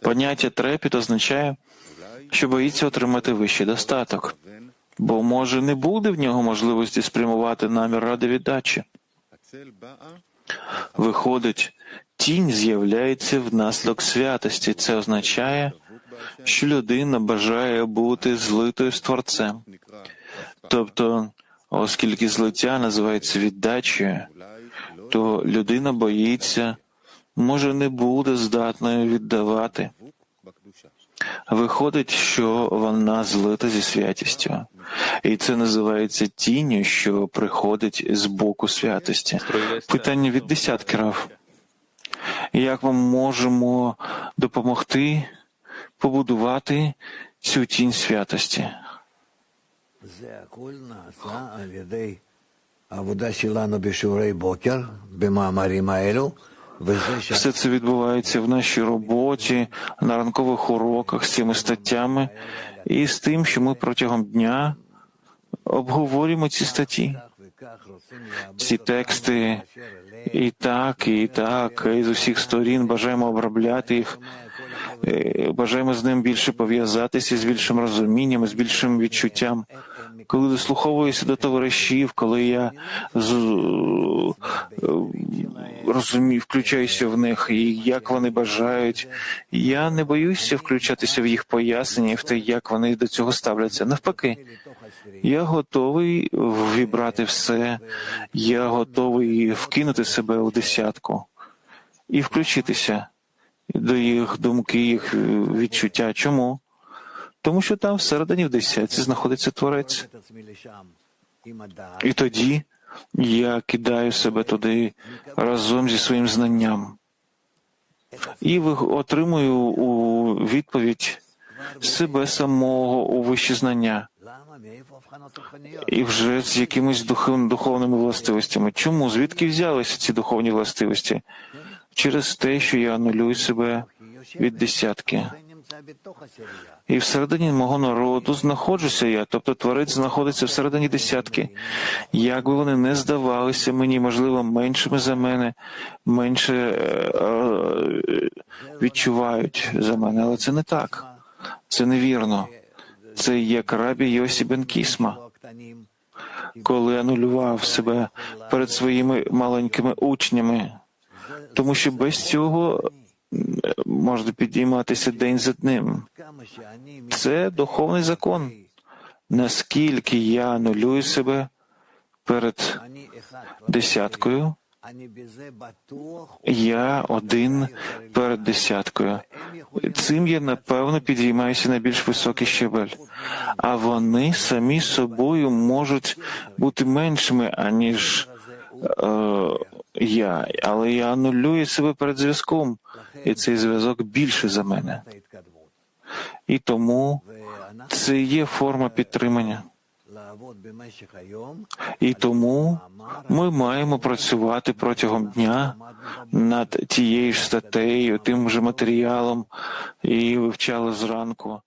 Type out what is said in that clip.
Поняття трепіт означає, що боїться отримати вищий достаток, бо може не буде в нього можливості спрямувати намір ради віддачі. Виходить, тінь з'являється внаслідок святості. Це означає, що людина бажає бути злитою з Творцем. Тобто, оскільки злиття називається віддачею, то людина боїться, може не буде здатною віддавати. Виходить, що вона злита зі святістю, і це називається тінню, що приходить з боку святості. Питання від десятки рав. Як ми можемо допомогти побудувати цю тінь святості? Все це відбувається в нашій роботі, на ранкових уроках з цими статтями і з тим, що ми протягом дня обговорюємо ці статті. Ці тексти і так, і так, і з усіх сторін бажаємо обробляти їх, е, бажаємо з ним більше пов'язатися з більшим розумінням, з більшим відчуттям. Коли дослуховуюся до товаришів, коли я з, е, розумію, включаюся в них, і як вони бажають, я не боюся включатися в їх пояснення в те, як вони до цього ставляться. Навпаки, я готовий вібрати все, я готовий вкинути себе у десятку і включитися до їх думки, їх відчуття. Чому? тому що там всередині в десятці знаходиться творець. І тоді я кидаю себе туди разом зі своїм знанням і отримую у відповідь себе самого у вище знання. І вже з якимись духовними властивостями. Чому? Звідки взялися ці духовні властивості? Через те, що я анулюю себе від десятки і всередині мого народу знаходжуся я, тобто творець знаходиться всередині десятки. Як би вони не здавалися мені, можливо, меншими за мене, менше е, е, відчувають за мене, але це не так, це невірно. Це як рабі Йосі Бен Кісма, коли анулював себе перед своїми маленькими учнями, тому що без цього можуть підійматися день за днем. Це духовний закон. Наскільки я анулюю себе перед десяткою, я один перед десяткою. Цим я напевно підіймаюся на більш високий щебель, а вони самі собою можуть бути меншими аніж е, я, але я анулюю себе перед зв'язком і цей зв'язок більше за мене. І тому це є форма підтримання. І тому ми маємо працювати протягом дня над тією ж статтею, тим же матеріалом, і вивчали зранку.